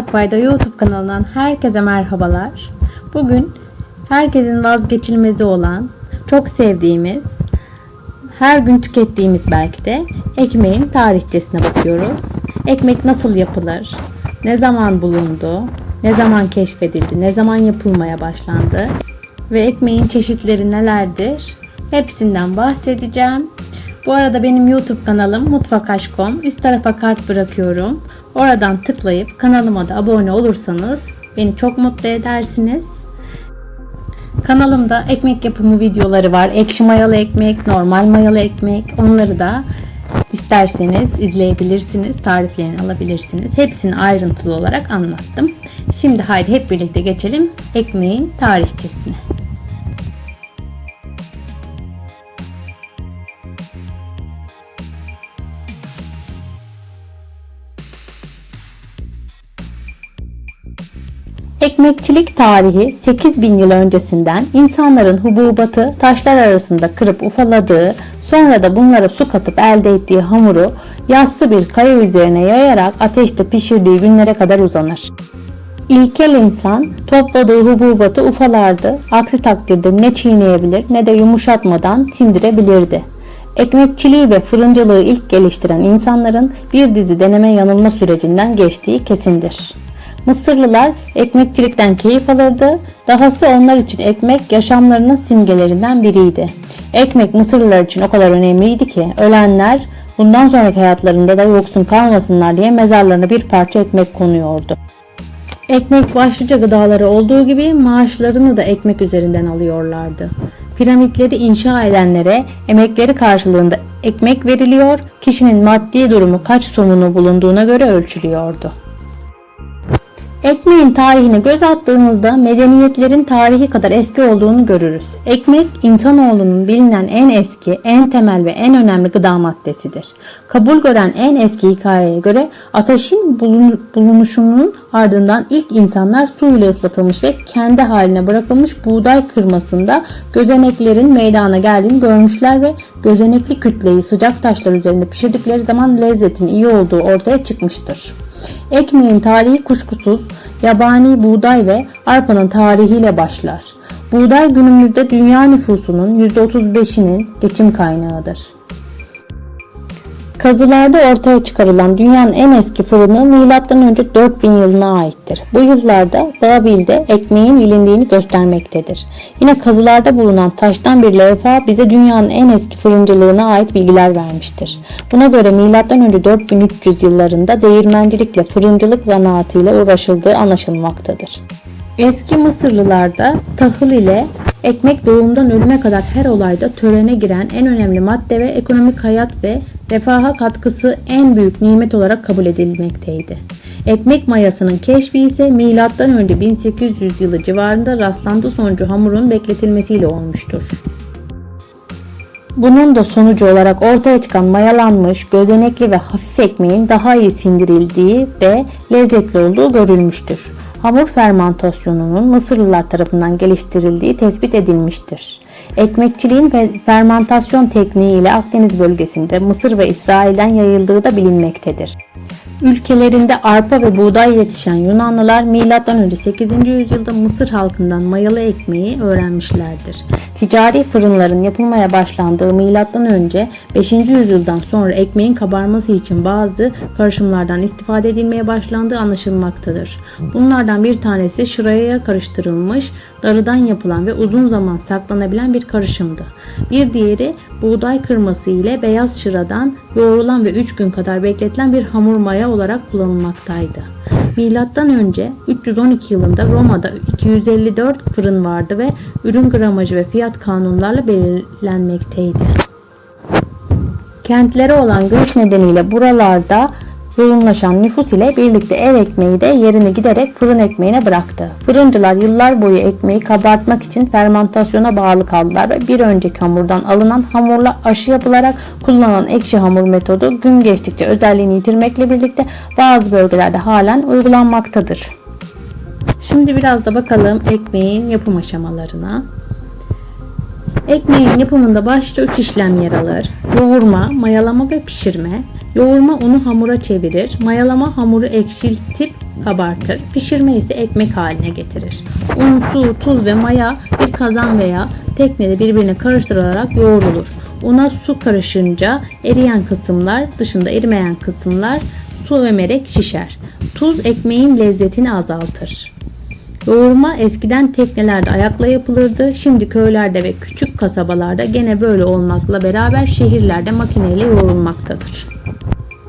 Akbay'da YouTube kanalından herkese merhabalar. Bugün herkesin vazgeçilmezi olan, çok sevdiğimiz, her gün tükettiğimiz belki de ekmeğin tarihçesine bakıyoruz. Ekmek nasıl yapılır? Ne zaman bulundu? Ne zaman keşfedildi? Ne zaman yapılmaya başlandı? Ve ekmeğin çeşitleri nelerdir? Hepsinden bahsedeceğim. Bu arada benim YouTube kanalım mutfakaşkom. Üst tarafa kart bırakıyorum. Oradan tıklayıp kanalıma da abone olursanız beni çok mutlu edersiniz. Kanalımda ekmek yapımı videoları var. Ekşi mayalı ekmek, normal mayalı ekmek. Onları da isterseniz izleyebilirsiniz. Tariflerini alabilirsiniz. Hepsini ayrıntılı olarak anlattım. Şimdi haydi hep birlikte geçelim ekmeğin tarihçesine. Ekmekçilik tarihi 8000 yıl öncesinden insanların hububatı taşlar arasında kırıp ufaladığı, sonra da bunlara su katıp elde ettiği hamuru yassı bir kaya üzerine yayarak ateşte pişirdiği günlere kadar uzanır. İlkel insan topladığı hububatı ufalardı. Aksi takdirde ne çiğneyebilir ne de yumuşatmadan sindirebilirdi. Ekmekçiliği ve fırıncılığı ilk geliştiren insanların bir dizi deneme yanılma sürecinden geçtiği kesindir. Mısırlılar ekmekçilikten keyif alırdı. Dahası onlar için ekmek yaşamlarının simgelerinden biriydi. Ekmek Mısırlılar için o kadar önemliydi ki ölenler bundan sonraki hayatlarında da yoksun kalmasınlar diye mezarlarına bir parça ekmek konuyordu. Ekmek başlıca gıdaları olduğu gibi maaşlarını da ekmek üzerinden alıyorlardı. Piramitleri inşa edenlere emekleri karşılığında ekmek veriliyor, kişinin maddi durumu kaç somunu bulunduğuna göre ölçülüyordu. Ekmeğin tarihine göz attığımızda medeniyetlerin tarihi kadar eski olduğunu görürüz. Ekmek insanoğlunun bilinen en eski, en temel ve en önemli gıda maddesidir. Kabul gören en eski hikayeye göre ateşin bulunuşunun ardından ilk insanlar su ile ıslatılmış ve kendi haline bırakılmış buğday kırmasında gözeneklerin meydana geldiğini görmüşler ve gözenekli kütleyi sıcak taşlar üzerinde pişirdikleri zaman lezzetin iyi olduğu ortaya çıkmıştır. Ekmeğin tarihi kuşkusuz yabani buğday ve arpanın tarihiyle başlar. Buğday günümüzde dünya nüfusunun %35'inin geçim kaynağıdır. Kazılarda ortaya çıkarılan dünyanın en eski fırını M.Ö. 4000 yılına aittir. Bu yıllarda Babil'de ekmeğin bilindiğini göstermektedir. Yine kazılarda bulunan taştan bir levha bize dünyanın en eski fırıncılığına ait bilgiler vermiştir. Buna göre M.Ö. 4300 yıllarında değirmencilikle fırıncılık zanaatıyla uğraşıldığı anlaşılmaktadır. Eski Mısırlılarda tahıl ile ekmek doğumdan ölüme kadar her olayda törene giren en önemli madde ve ekonomik hayat ve refaha katkısı en büyük nimet olarak kabul edilmekteydi. Ekmek mayasının keşfi ise M.Ö. 1800 yılı civarında rastlantı sonucu hamurun bekletilmesiyle olmuştur. Bunun da sonucu olarak ortaya çıkan mayalanmış, gözenekli ve hafif ekmeğin daha iyi sindirildiği ve lezzetli olduğu görülmüştür. Hamur fermentasyonunun Mısırlılar tarafından geliştirildiği tespit edilmiştir. Ekmekçiliğin ve fermentasyon tekniği ile Akdeniz bölgesinde Mısır ve İsrail'den yayıldığı da bilinmektedir. Ülkelerinde arpa ve buğday yetişen Yunanlılar M.Ö. 8. yüzyılda Mısır halkından mayalı ekmeği öğrenmişlerdir. Ticari fırınların yapılmaya başlandığı M.Ö. 5. yüzyıldan sonra ekmeğin kabarması için bazı karışımlardan istifade edilmeye başlandığı anlaşılmaktadır. Bunlardan bir tanesi şıraya karıştırılmış, darıdan yapılan ve uzun zaman saklanabilen bir karışımdı. Bir diğeri buğday kırması ile beyaz şıradan yoğrulan ve 3 gün kadar bekletilen bir hamur maya olarak kullanılmaktaydı. Milattan önce 312 yılında Roma'da 254 fırın vardı ve ürün gramajı ve fiyat kanunlarla belirlenmekteydi. Kentlere olan göç nedeniyle buralarda yoğunlaşan nüfus ile birlikte ev ekmeği de yerini giderek fırın ekmeğine bıraktı. Fırıncılar yıllar boyu ekmeği kabartmak için fermentasyona bağlı kaldılar ve bir önceki hamurdan alınan hamurla aşı yapılarak kullanılan ekşi hamur metodu gün geçtikçe özelliğini yitirmekle birlikte bazı bölgelerde halen uygulanmaktadır. Şimdi biraz da bakalım ekmeğin yapım aşamalarına. Ekmeğin yapımında başta üç işlem yer alır. Yoğurma, mayalama ve pişirme. Yoğurma unu hamura çevirir. Mayalama hamuru ekşiltip kabartır. Pişirme ise ekmek haline getirir. Un, su, tuz ve maya bir kazan veya teknede birbirine karıştırılarak yoğrulur. Una su karışınca eriyen kısımlar dışında erimeyen kısımlar su emerek şişer. Tuz ekmeğin lezzetini azaltır. Yoğurma eskiden teknelerde ayakla yapılırdı. Şimdi köylerde ve küçük kasabalarda gene böyle olmakla beraber şehirlerde makineyle yoğrulmaktadır.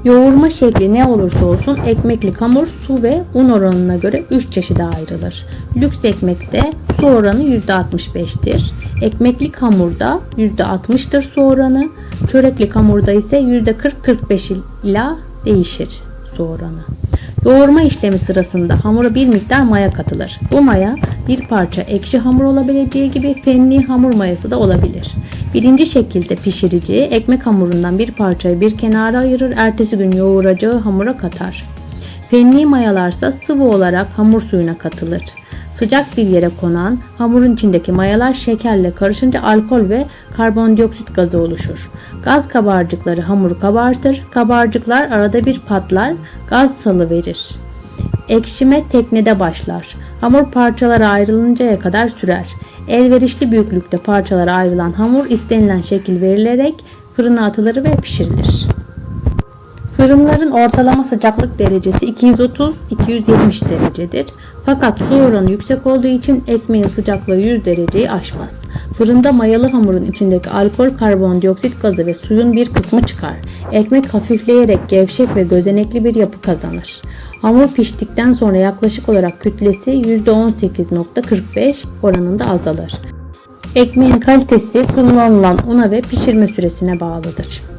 Yoğurma şekli ne olursa olsun ekmekli hamur su ve un oranına göre 3 çeşide ayrılır. Lüks ekmekte su oranı %65'tir. Ekmeklik hamurda %60'tır su oranı. Çöreklik hamurda ise %40-45 ila değişir su oranı. Yoğurma işlemi sırasında hamura bir miktar maya katılır. Bu maya bir parça ekşi hamur olabileceği gibi fenli hamur mayası da olabilir. Birinci şekilde pişirici ekmek hamurundan bir parçayı bir kenara ayırır, ertesi gün yoğuracağı hamura katar. Fenli mayalarsa sıvı olarak hamur suyuna katılır. Sıcak bir yere konan hamurun içindeki mayalar şekerle karışınca alkol ve karbondioksit gazı oluşur. Gaz kabarcıkları hamuru kabartır. Kabarcıklar arada bir patlar, gaz salı verir. Ekşime teknede başlar. Hamur parçalara ayrılıncaya kadar sürer. Elverişli büyüklükte parçalara ayrılan hamur istenilen şekil verilerek fırına atılır ve pişirilir. Fırınların ortalama sıcaklık derecesi 230-270 derecedir. Fakat su oranı yüksek olduğu için ekmeğin sıcaklığı 100 dereceyi aşmaz. Fırında mayalı hamurun içindeki alkol, karbondioksit gazı ve suyun bir kısmı çıkar. Ekmek hafifleyerek gevşek ve gözenekli bir yapı kazanır. Hamur piştikten sonra yaklaşık olarak kütlesi %18.45 oranında azalır. Ekmeğin kalitesi kullanılan una ve pişirme süresine bağlıdır.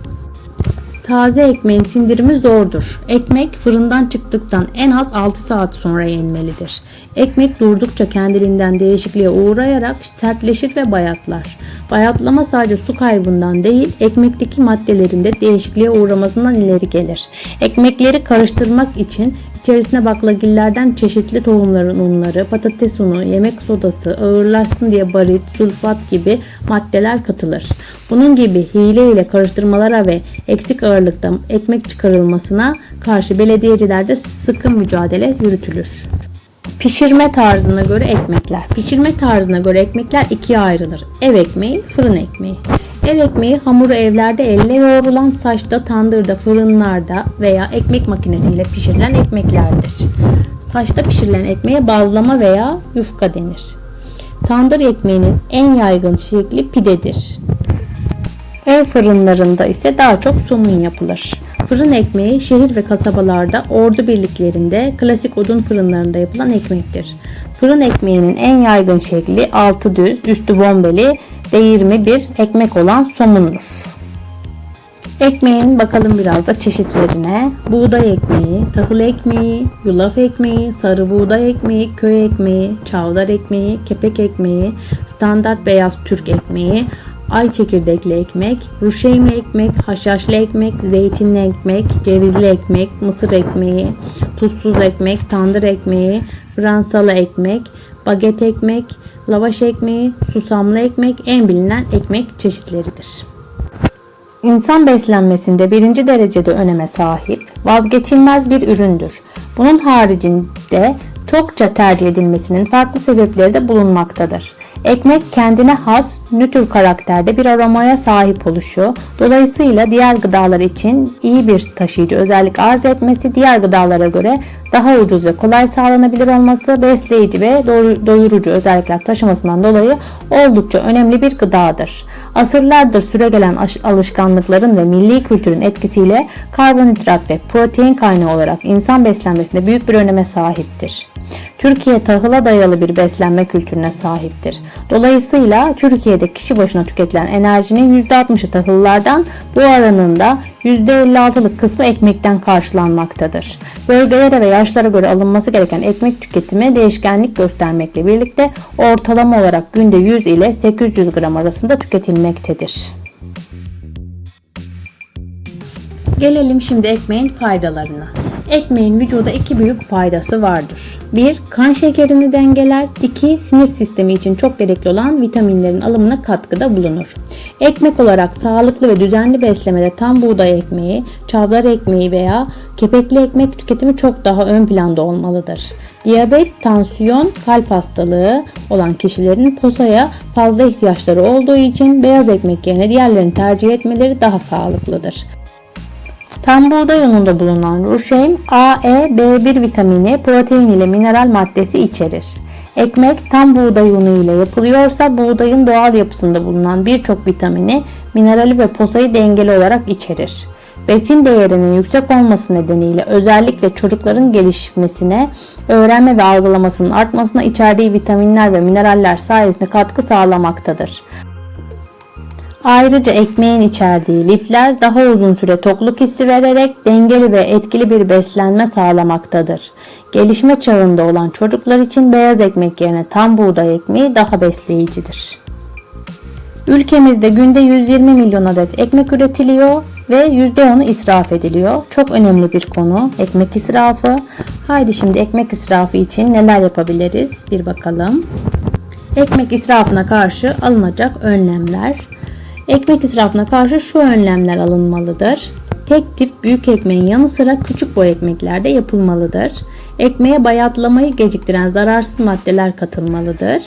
Taze ekmeğin sindirimi zordur. Ekmek fırından çıktıktan en az 6 saat sonra yenmelidir. Ekmek durdukça kendiliğinden değişikliğe uğrayarak sertleşir ve bayatlar. Bayatlama sadece su kaybından değil, ekmekteki maddelerin de değişikliğe uğramasından ileri gelir. Ekmekleri karıştırmak için içerisine baklagillerden çeşitli tohumların unları, patates unu, yemek sodası, ağırlaşsın diye barit, sulfat gibi maddeler katılır. Bunun gibi hile ile karıştırmalara ve eksik ağırlıkta ekmek çıkarılmasına karşı belediyecilerde sıkı mücadele yürütülür. Pişirme tarzına göre ekmekler. Pişirme tarzına göre ekmekler ikiye ayrılır. Ev ekmeği, fırın ekmeği. Ev ekmeği hamuru evlerde elle yoğrulan saçta, tandırda, fırınlarda veya ekmek makinesiyle pişirilen ekmeklerdir. Saçta pişirilen ekmeğe bazlama veya yufka denir. Tandır ekmeğinin en yaygın şekli pidedir. Ev fırınlarında ise daha çok somun yapılır. Fırın ekmeği şehir ve kasabalarda, ordu birliklerinde, klasik odun fırınlarında yapılan ekmektir. Fırın ekmeğinin en yaygın şekli altı düz, üstü bombeli, değirmi bir ekmek olan somundur. Ekmeğin bakalım biraz da çeşitlerine. Buğday ekmeği, tahıl ekmeği, yulaf ekmeği, sarı buğday ekmeği, köy ekmeği, çavdar ekmeği, kepek ekmeği, standart beyaz Türk ekmeği, ay çekirdekli ekmek, ruşeyme ekmek, haşhaşlı ekmek, zeytinli ekmek, cevizli ekmek, mısır ekmeği, tuzsuz ekmek, tandır ekmeği, Fransalı ekmek, baget ekmek, lavaş ekmeği, susamlı ekmek en bilinen ekmek çeşitleridir. İnsan beslenmesinde birinci derecede öneme sahip, vazgeçilmez bir üründür. Bunun haricinde çokça tercih edilmesinin farklı sebepleri de bulunmaktadır. Ekmek kendine has, nötr karakterde bir aromaya sahip oluşu, dolayısıyla diğer gıdalar için iyi bir taşıyıcı özellik arz etmesi, diğer gıdalara göre daha ucuz ve kolay sağlanabilir olması, besleyici ve doyurucu özellikler taşımasından dolayı oldukça önemli bir gıdadır. Asırlardır süregelen alışkanlıkların ve milli kültürün etkisiyle karbonhidrat ve protein kaynağı olarak insan beslenmesinde büyük bir öneme sahiptir. Türkiye tahıla dayalı bir beslenme kültürüne sahiptir. Dolayısıyla Türkiye'de kişi başına tüketilen enerjinin %60'ı tahıllardan, bu oranın da %56'lık kısmı ekmekten karşılanmaktadır. Bölgelere ve yaşlara göre alınması gereken ekmek tüketimi değişkenlik göstermekle birlikte ortalama olarak günde 100 ile 800 gram arasında tüketilmektedir. Gelelim şimdi ekmeğin faydalarına. Ekmeğin vücuda iki büyük faydası vardır. 1. Kan şekerini dengeler. 2. Sinir sistemi için çok gerekli olan vitaminlerin alımına katkıda bulunur. Ekmek olarak sağlıklı ve düzenli beslemede tam buğday ekmeği, çavdar ekmeği veya kepekli ekmek tüketimi çok daha ön planda olmalıdır. Diyabet, tansiyon, kalp hastalığı olan kişilerin posaya fazla ihtiyaçları olduğu için beyaz ekmek yerine diğerlerini tercih etmeleri daha sağlıklıdır. Tam buğday ununda bulunan ruşeym A, E, B1 vitamini, protein ile mineral maddesi içerir. Ekmek tam buğday unu ile yapılıyorsa buğdayın doğal yapısında bulunan birçok vitamini, minerali ve posayı dengeli olarak içerir. Besin değerinin yüksek olması nedeniyle özellikle çocukların gelişmesine, öğrenme ve algılamasının artmasına içerdiği vitaminler ve mineraller sayesinde katkı sağlamaktadır. Ayrıca ekmeğin içerdiği lifler daha uzun süre tokluk hissi vererek dengeli ve etkili bir beslenme sağlamaktadır. Gelişme çağında olan çocuklar için beyaz ekmek yerine tam buğday ekmeği daha besleyicidir. Ülkemizde günde 120 milyon adet ekmek üretiliyor ve %10'u israf ediliyor. Çok önemli bir konu ekmek israfı. Haydi şimdi ekmek israfı için neler yapabiliriz bir bakalım. Ekmek israfına karşı alınacak önlemler. Ekmek israfına karşı şu önlemler alınmalıdır. Tek tip büyük ekmeğin yanı sıra küçük boy ekmeklerde yapılmalıdır. Ekmeğe bayatlamayı geciktiren zararsız maddeler katılmalıdır.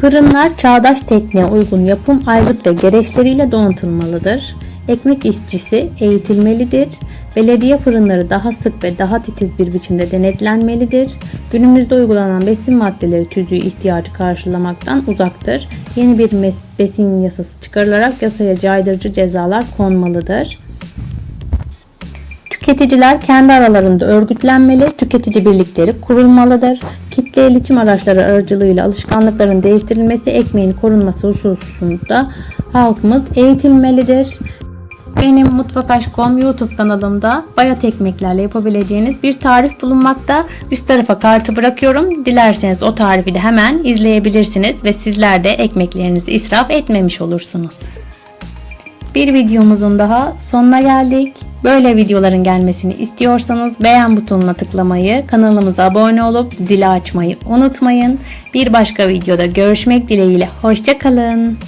Fırınlar çağdaş tekniğe uygun yapım aygıt ve gereçleriyle donatılmalıdır. Ekmek işçisi eğitilmelidir. Belediye fırınları daha sık ve daha titiz bir biçimde denetlenmelidir. Günümüzde uygulanan besin maddeleri tüzüğü ihtiyacı karşılamaktan uzaktır. Yeni bir besin yasası çıkarılarak yasaya caydırıcı cezalar konmalıdır. Tüketiciler kendi aralarında örgütlenmeli, tüketici birlikleri kurulmalıdır. Kitle iletişim araçları aracılığıyla alışkanlıkların değiştirilmesi, ekmeğin korunması hususunda halkımız eğitilmelidir. Benim Mutfak Aşk.com YouTube kanalımda bayat ekmeklerle yapabileceğiniz bir tarif bulunmakta. Üst tarafa kartı bırakıyorum. Dilerseniz o tarifi de hemen izleyebilirsiniz ve sizler de ekmeklerinizi israf etmemiş olursunuz. Bir videomuzun daha sonuna geldik. Böyle videoların gelmesini istiyorsanız beğen butonuna tıklamayı, kanalımıza abone olup zili açmayı unutmayın. Bir başka videoda görüşmek dileğiyle. Hoşçakalın.